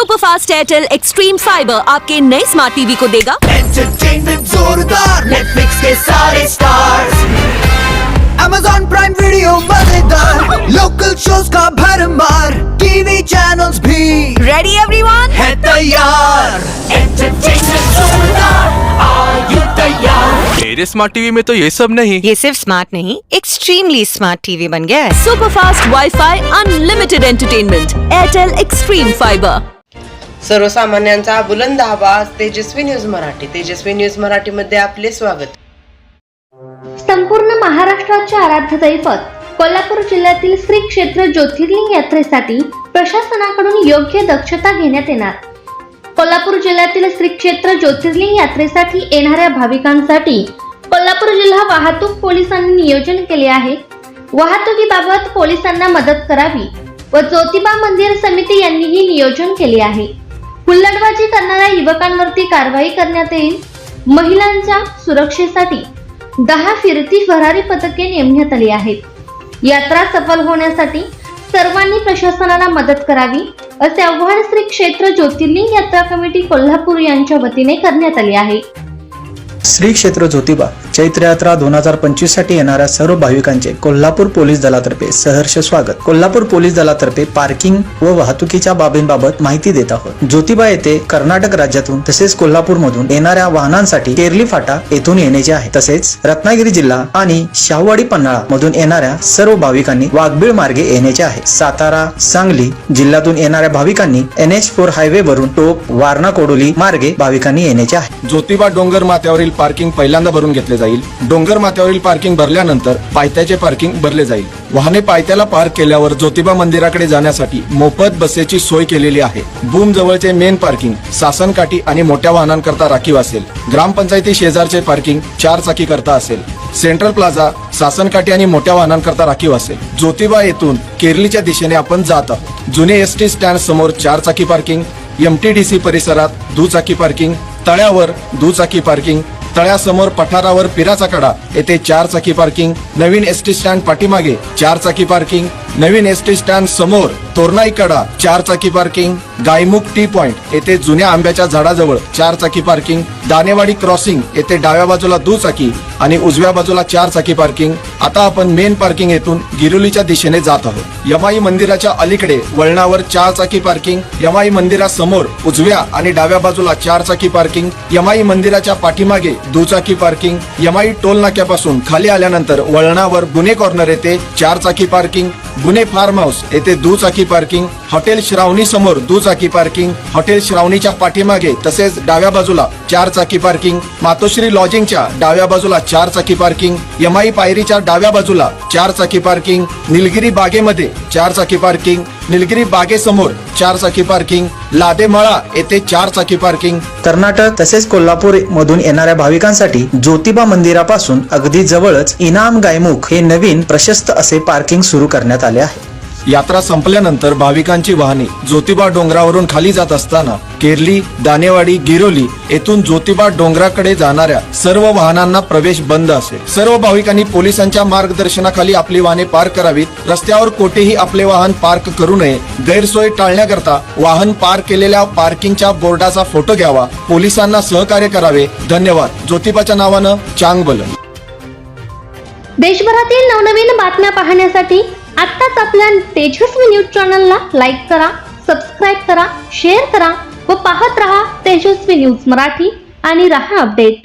Super fast Airtel Xstream fiber आपके नए smart TV को देगा। एंटरटेनमेंट जोरदार नेटफ्लिक्स के सारे स्टार्स Amazon प्राइम वीडियो मज़ेदार लोकल शोज़ का भरमार टीवी चैनल्स भी। रेडी एवरीवन है तैयार। एंटरटेनमेंट जोरदार are you तैयार? मेरे स्मार्ट टीवी में तो ये सब नहीं। ये सिर्फ़ स्मार्ट नहीं एक्सट्रीमली स्मार्ट टीवी बन गया है। Super fast wifi unlimited entertainment Airtel Xstream fiber सर्वसामान्यांचा बुलंद आवाज तेजस्वी न्यूज मराठी. तेजस्वी न्यूज मराठीमध्ये आपले स्वागत. संपूर्ण महाराष्ट्राचे आराध्य दैवत कोल्हापूर जिल्ह्यातील श्री क्षेत्र ज्योतिर्लिंग यात्रेसाठी प्रशासनाकडून योग्य दक्षता घेण्यात येणार. कोल्हापूर जिल्ह्यातील श्री क्षेत्र ज्योतिर्लिंग यात्रेसाठी येणाऱ्या भाविकांसाठी कोल्हापूर जिल्हा वाहतूक पोलिसांनी नियोजन केले आहे. वाहतुकीबाबत पोलिसांना मदत करावी व ज्योतिबा मंदिर समिती यांनीही नियोजन केले आहे. हुल्लडबाजी करणाऱ्या युवकांवरती कारवाई करण्यात येईल. महिलांच्या सुरक्षेसाठी दहा फिरती भरारी पथके नेमण्यात आली आहेत. यात्रा सफल होण्यासाठी सर्वांनी प्रशासनाला मदत करावी असे आव्हान श्री क्षेत्र ज्योतिर्लिंग यात्रा कमिटी कोल्हापूर यांच्या वतीने करण्यात आले आहे. श्री क्षेत्र ज्योतिबा चैत्र यात्रा दोन हजार पंचवीससाठी येणाऱ्या सर्व भाविकांचे कोल्हापूर पोलीस दलातर्फे सहर्ष स्वागत. कोल्हापूर पोलीस दलातर्फे पार्किंग व वाहतुकीच्या बाबींबाबत माहिती देत आहोत. ज्योतिबा येथे कर्नाटक राज्यातून तसेच कोल्हापूर मधून येणाऱ्या वाहनांसाठी केरली फाटा येथून येण्याचे आहे. तसेच रत्नागिरी जिल्हा आणि शाहूवाडी पन्हाळा मधून येणाऱ्या सर्व भाविकांनी वाघबीळ मार्गे येण्याचे आहे. सातारा सांगली जिल्ह्यातून येणाऱ्या भाविकांनी एन एच फोर हायवे वरून टोप वारणा कोडोली मार्गे भाविकांनी येण्याचे आहे. ज्योतिबा डोंगर माथ्यावरील पार्किंग पहिल्यांदा भरून घेतले जाईल. डोंगर माथ्यावरील पार्किंग भरल्यानंतर पायथ्याचे पार्किंग भरले जाईल. वाहने पायथ्याला पार्क केल्यावर ज्योतिबा मंदिराकडे जाण्यासाठी मोफत बसेची सोय केलेली आहे. बूम जवळचे मेन पार्किंग सासनकाठी आणि मोठ्या वाहनांकरता राखीव असेल. ग्रामपंचायती शेजारचे पार्किंग चार चाकी करता असेल. सेंट्रल प्लाझा सासनकाठी आणि मोठ्या वाहनांकरता राखीव असेल. ज्योतिबा येथून केरलीच्या दिशेने आपण जात आहोत. जुने एस टी स्टँड समोर चार चाकी पार्किंग एमटीडीसी परिसरात दुचाकी पार्किंग तळ्यावर दुचाकी पार्किंग तळ्यासमोर पठारावर पिराचा कडा. येथे चार चाकी पार्किंग. नवीन एस टी स्टँड पाठीमागे चार चाकी पार्किंग. नवीन एस टी स्टँड समोर तोरणाई कडा चार चाकी पार्किंग गायमुख टी पॉइंट येथे जुन्या आंब्याच्या झाडाजवळ चार चाकी पार्किंग दानेवाडी क्रॉसिंग येथे डाव्या बाजूला दुचाकी आणि उजव्या बाजूला चार चाकी पार्किंग आता आपण मेन पार्किंग येथून गिरुलीच्या दिशेने जात आहोत. यमाई मंदिराच्या अलीकडे वळणावर चार चाकी पार्किंग यमाई मंदिरासमोर उजव्या आणि डाव्या बाजूला चार चाकी पार्किंग यमाई मंदिराच्या पाठीमागे दुचाकी पार्किंग यमाई टोल नाक्यापासून खाली आल्यानंतर वळणावर गुन्हे कॉर्नर येथे चार चाकी पार्किंग गुन्हे फार्म हाऊस येथे दुचाकी पार्किंग हॉटेल श्रावणी समोर दुचाकी पार्किंग हॉटेल श्रावणीच्या पाठीमागे तसेच डाव्या बाजूला चार चाकी पार्किंग मातोश्री लॉजिंगच्या डाव्या बाजूला चार चाकी पार्किंग यमाई पायरीच्या डाव्या बाजूला चार चाकी पार्किंग निलगिरी बागेमध्ये चार चाकी पार्किंग निलगिरी बागेसमोर चार चाकी पार्किंग लादेमळा येथे चार चाकी पार्किंग. कर्नाटक तसेच कोल्हापूर मधून येणाऱ्या भाविकांसाठी ज्योतिबा मंदिरापासून अगदी जवळच इनाम गायमुख हे नवीन प्रशस्त असे पार्किंग सुरू करण्यात आले आहे. यात्रा संपल्यानंतर भाविकांची वाहने ज्योतिबा डोंगरावरून खाली जात असताना केरली दानेवाडी गिरोली येथून ज्योतिबा डोंगराकडे जाणाऱ्या सर्व वाहनांना प्रवेश बंद असेल सर्व भाविकांनी पोलिसांच्या मार्गदर्शनाखाली आपली वाहने पार्क करावीत. रस्त्यावर कोठेही आपले वाहन पार्क करू नये. गैरसोय टाळण्याकरता वाहन पार्क केलेल्या पार्किंगच्या बोर्डाचा फोटो घ्यावा. पोलिसांना सहकार्य करावे. धन्यवाद. ज्योतिबाच्या नावानं चांगबलन देशभरातील नवनवीन बातम्या पाहण्यासाठी आत्ताच आपल्या तेजस्वी न्यूज चॅनलला लाईक करा सबस्क्राईब करा शेअर करा व पाहत रहा तेजस्वी न्यूज मराठी आणि रहा अपडेट.